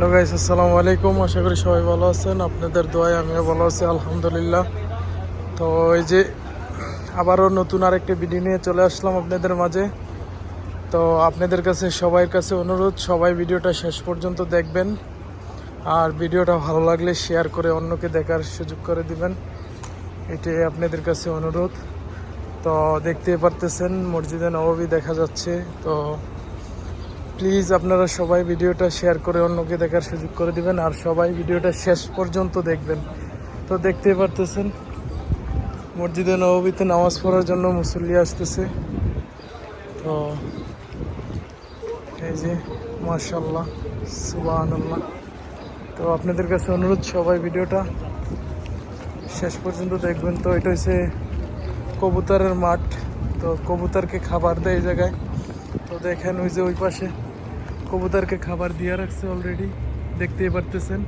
Hello guys আসসালামু আলাইকুম। আশা করি সবাই ভালো আছেন। আপনাদের দোয়ায় আমিও ভালো আছি, আলহামদুলিল্লাহ। তো এই যে আবারও নতুন আরেকটি ভিডিও নিয়ে চলে আসলাম আপনাদের মাঝে। তো আপনাদের কাছে সবার কাছে অনুরোধ, সবাই ভিডিওটা শেষ পর্যন্ত দেখবেন। আর ভিডিওটা ভালো লাগলে শেয়ার করে অন্যকে দেখার সুযোগ করে দিবেন। এটাই আপনাদের কাছে অনুরোধ। তো দেখতেই পারতেছেন, মসজিদে নববী দেখা যাচ্ছে। তো প্লিজ আপনারা সবাই ভিডিওটা শেয়ার করে অন্যকে দেখার সুযোগ করে দিবেন আর সবাই ভিডিওটা শেষ পর্যন্ত দেখবেন। তো দেখতেই পারতেছেন, মসজিদে নবীতে নামাজ পড়ার জন্য মুসল্লি আসতেছে। তো এই যে মার্শাল্লাহ সুবাহান্লাহ তো আপনাদের কাছে অনুরোধ, সবাই ভিডিওটা শেষ পর্যন্ত দেখবেন। তো এটা হচ্ছে কবুতরের মাঠ। তো কবুতরকে খাবার দেয় এই জায়গায়। তো দেখেন ওই যে ওই পাশে কবুতরকে খাবার দিয়ে রাখছে অলরেডি দেখতেই পারতেছেন।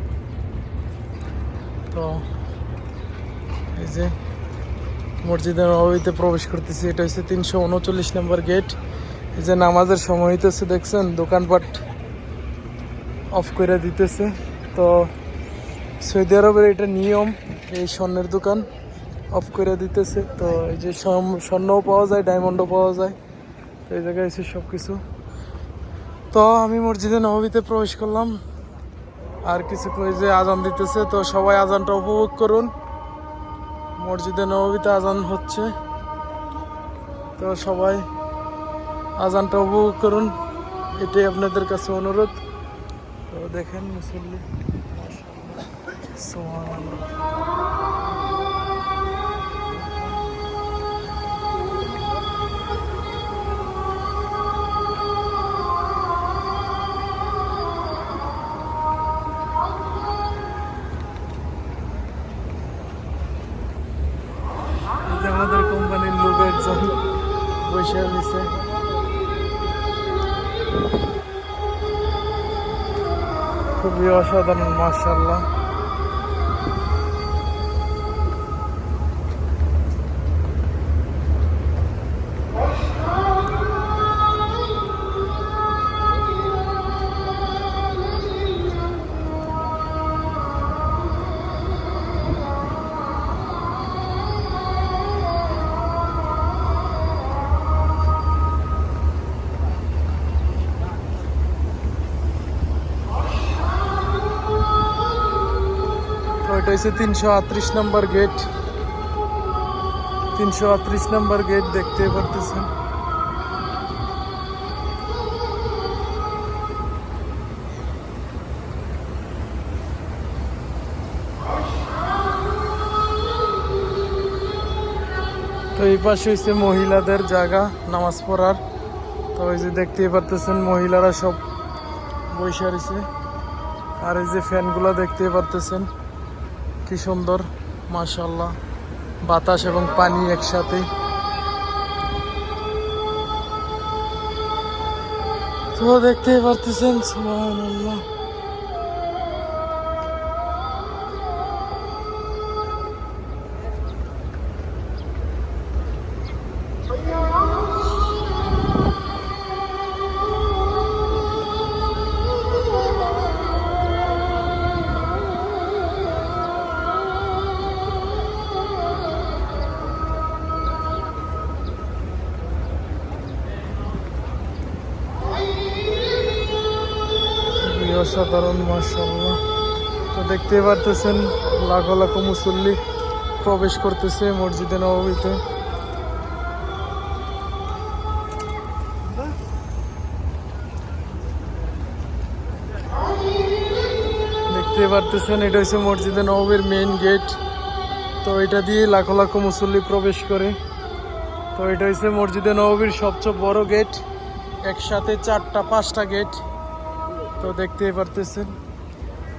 তো, এই যে মসজিদের নবীতে প্রবেশ করতেছি, এটা হচ্ছে তিনশো উনচল্লিশ নম্বর গেট এই যে নামাজের সময় হইতেছে, দেখছেন? দোকানপাট অফ করে দিতেছে। তো, সৌদি আরবের এটা নিয়ম, এই স্বর্ণের দোকান অফ করে দিতেছে। তো, এই যে স্বর্ণ- স্বর্ণও পাওয়া যায় ডায়মন্ডও পাওয়া যায়। তো, এই জায়গায় এসে সব কিছু তো আমি মসজিদে নববীতে প্রবেশ করলাম। আর কিছু ওই যে আজান দিতেছে, তো সবাই আজানটা উপভোগ করুন। মসজিদে নববীতে আজান হচ্ছে। তো সবাই আজানটা উপভোগ করুন। এটাই আপনাদের কাছে অনুরোধ। তো দেখেন মুসল্লি। সুবহানাল্লাহ। যে আমাদের কোম্পানির লোক একজন বসে রয়েছে। খুবই অসাধারণ মার্শাল্লাহ এটা হচ্ছে তিনশো আটত্রিশ নম্বর গেট। তিনশো আটত্রিশ নম্বর গেট দেখতে পারতেছেন। তো এই পাশে হচ্ছে মহিলাদের জায়গা, নামাজ পড়ার। তো ওই যে দেখতেই পারতেছেন মহিলারা সব বসে রয়েছে আর এই যে ফ্যানগুলো দেখতেই পারতেছেন। কি সুন্দর মাশাল্লাহ বাতাস এবং পানি একসাথে। তো দেখতেই পারতেছেন সুবহানাল্লাহ। অসাধারণ মাশাল্লাহ তো দেখতে পারতেছেন, লাখো লাখো মুসল্লি প্রবেশ করতেছে মসজিদে নববীতে। দেখতে পারতেছেন, এটা হচ্ছে মসজিদে নববীর মেইন গেট তো এটা দিয়ে লাখো লাখো মুসল্লি প্রবেশ করে। তো এটা হচ্ছে মসজিদে নববীর সবচেয়ে বড় গেট একসাথে চারটা, পাঁচটা গেট তো দেখতেই পারতেছেন।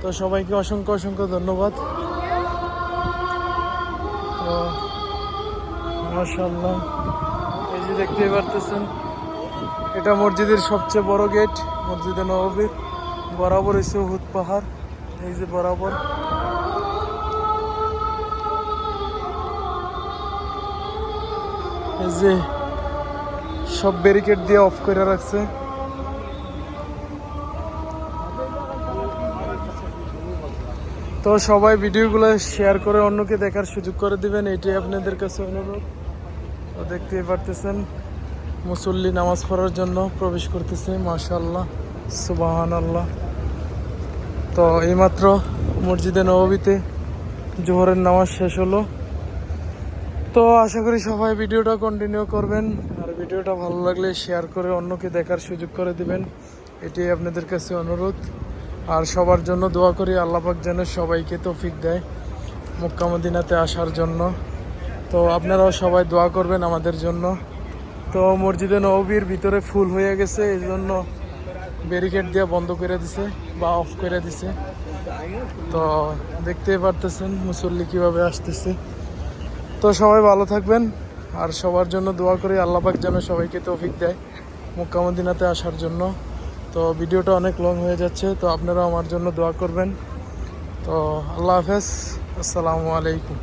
তো সবাইকে অসংখ্য অসংখ্য ধন্যবাদ। তো মাশাল্লাহ এই যে দেখতেই পারতেছেন, এটা মসজিদের সবচেয়ে বড় গেট, মসজিদে নববীর, বরাবর হয়েছে উহুদ পাহাড়, এই যে বরাবর। এই যে সব ব্যারিকেড দিয়ে অফ করে রাখছে। তো সবাই ভিডিওগুলো শেয়ার করে অন্যকে দেখার সুযোগ করে দিবেন, এটাই আপনাদের কাছে অনুরোধ। তো দেখতেই পারতেছেন, মুসল্লি নামাজ পড়ার জন্য প্রবেশ করতেছে মাশাল্লাহ সুবাহান আল্লাহ তো এইমাত্র মসজিদে নববীতে জোহরের নামাজ শেষ হলো। তো আশা করি সবাই ভিডিওটা কন্টিনিউ করবেন, আর ভিডিওটা ভালো লাগলে শেয়ার করে অন্যকে দেখার সুযোগ করে দিবেন, এটাই আপনাদের কাছে অনুরোধ। আর সবার জন্য দোয়া করি আল্লাপাক যেন সবাইকে তৌফিক দেয় মক্কা মদিনাতে আসার জন্য। তো আপনারাও সবাই দোয়া করবেন আমাদের জন্য। তো মসজিদে নবীর ভিতরে ফুল হয়ে গেছে, এই জন্য ব্যারিকেড দিয়ে বন্ধ করে দিছে বা অফ করে দিছে। তো দেখতেই পারতেছেন মুসল্লি কীভাবে আসতেছে। তো সবাই ভালো থাকবেন আর সবার জন্য দোয়া করি আল্লাপাক যেন সবাইকে তৌফিক দেয় মক্কা মদিনাতে আসার জন্য। তো ভিডিওটা অনেক লং হয়ে যাচ্ছে, তো আপনারা আমার জন্য দোয়া করবেন। তো আল্লাহ হাফেজ, আসসালামু আলাইকুম।